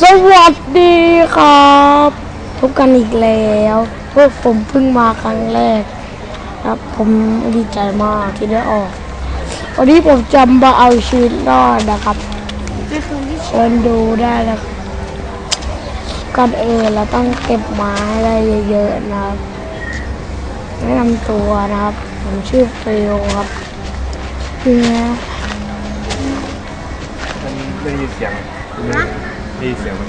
สวัสดีครับพบกันอีกแล้วพวกผมเพิ่งมาครั้งแรกครับผมดีใจมากที่ได้ออก วันนี้ผมจำมาเอาชีวิตรอดนะครับไม่คืนที่เชิญดูได้นะครับก่อนเออเราต้องเก็บไม้ได้เยอะๆนะครับแนะนำตัวนะครับ ผมชื่อเฟลครับคือไงมันได้ยินเสียง ได้ยินเสียงไหม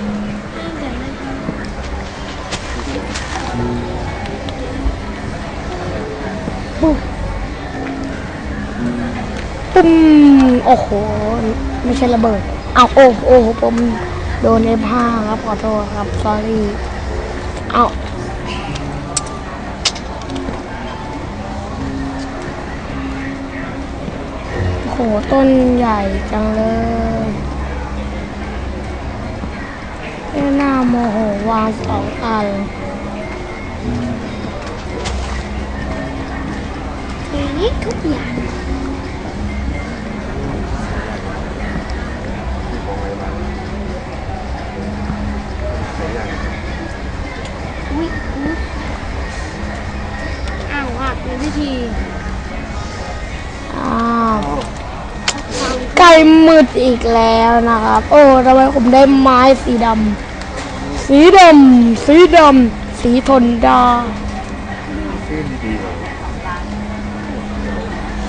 ตึ้มโอ้โห ไม่ใช่ระเบิดเอาโอ้โอ้ผมโดน F5 ครับ ขอโทษครับ sorry เอาโอ้โห ต้นใหญ่จังเลย หน้าโมโหวางสองอันคืนนี้ทุกอย่างองอะไรมาใส่ยังอุ้ยอุ๊ยอ้าวอะมีวิธี ใกล้มืดอีกแล้วนะครับ โอ้ทำไมผมได้ไม้สีดำสีดำสีดำสีทนดาชื่อดีๆหน่อย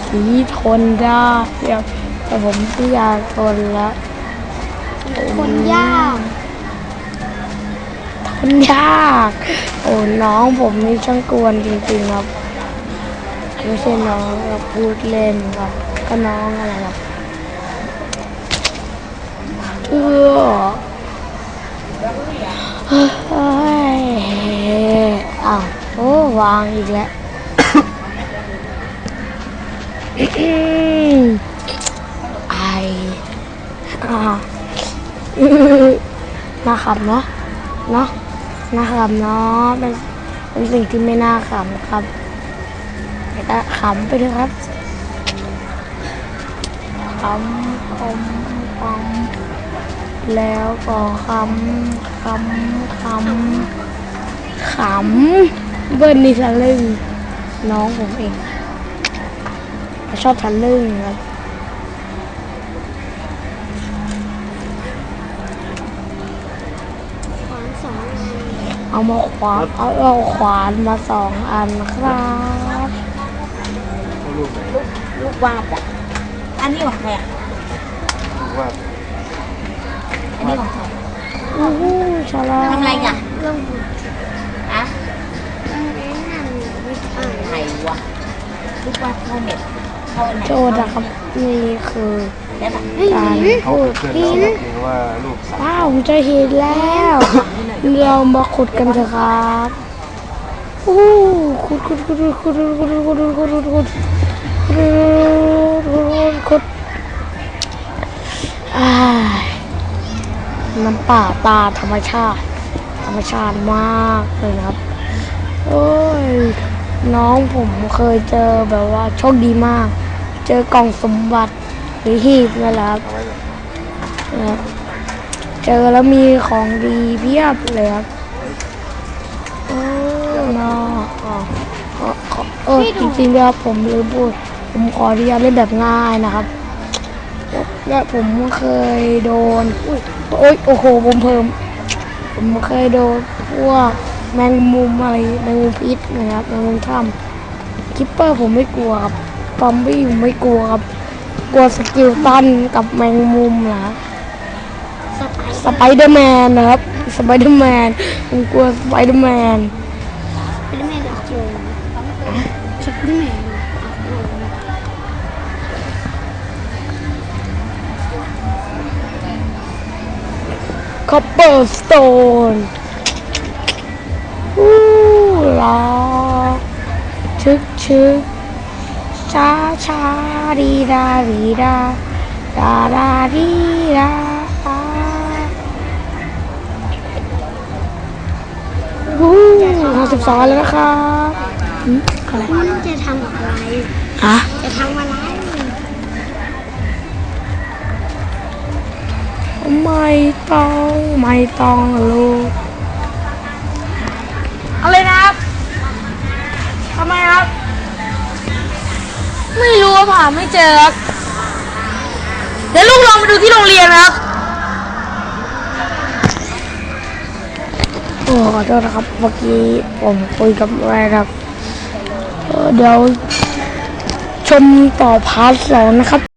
สีทนดาเดี๋ยวแต่ผมที่อยากทนแล้วคนยากทนยาก โอ้น้องผมนี่ช่างกวนจริงๆครับไม่ใช่น้องครับพูดเล่นครับก็น้องอะไรครับ เออเฮ้ยอ้าวโอ้วางอีกแล้วไออ่าน่าขำเนาะเนาะน่าขำเนาะเป็นเป็นสิ่งที่ไม่น่าขำครับแต่ก็ขำไปเถอะครับขำขำขำ แล้วก็ขำขำขำขำเบิ้ลนี่ทะลึ่งน้องผมเอง ชอบทะลึ่งครับขวานสองอันเอามาขวานเอาเอาขวานมาสองอันครับเขาลูกไหนลูกวาดอะ อันนี้ของใครอะ ลูกว่า อันนี้ของใครอู้หูฉลาดทำอะไรอะเรื่องบุญอะเรื่องนี้นั่นไม่อ่านไหนวะลูกวาดเข้าเน็ตเข้าไหนโจทย์นะครับนี่คือแล้วแบบการเขาพูดเพื่อนเราเองว่าลูกสาวว้าวผมจะเห็นแล้ว เรามาขุดกันเถอะครับอู้ขุดขุดขุดขุดขุดขุดขุดขุดขุด ป่าตาธรรมชาติ ธรรมชาติมากเลยครับโอ้ยน้องผมเคยเจอแบบว่าโชคดีมาก เจอกล่องสมบัติหรือหีบนั่นแหละครับเอาไว้เละครับเจอแล้วมีของดีเพียบเลยครับโอ้นออ๋อขอขอเออจริงๆแล้วผมลืมพูดผมขออนุญาตเล่นแบบง่ายนะครับ และผมเคยโดนอุ้ยโอ้ยโอ้โหผมเพิ่ม ผมเคยโดนพวกแมงมุมอะไรแมงมุมพิษนะครับแมงมุมถ้ำคิปเปอร์ผมไม่กลัวครับซอมบี้ผมไม่กลัวครับ กลัวสกิลตันกับแมงมุมเหรอสไปเดอร์แมนนะครับสไปเดอร์แมนผมกลัวสไปเดอร์แมน คอปเปอร์สโตนอู้ลาชึกชึกชาชาดีดาดีดาดาดาดีดาอู้ห้าสิบสองแล้วนะครับหืมอะไรคุณจะทำอะไรอะจะทำอะไร ไม่ต้องไม่ต้องลูกอะไรนะครับทำไมครับ ไม่รู้ว่าผ่าไม่เจอครับเดี๋ยวลูกลองไปดูที่โรงเรียนนะครับโอ้ขอโทษนะครับเมื่อกี้ผมคุยกับแม่ครับเดี๋ยวชมต่อพาร์ทสองนะครับ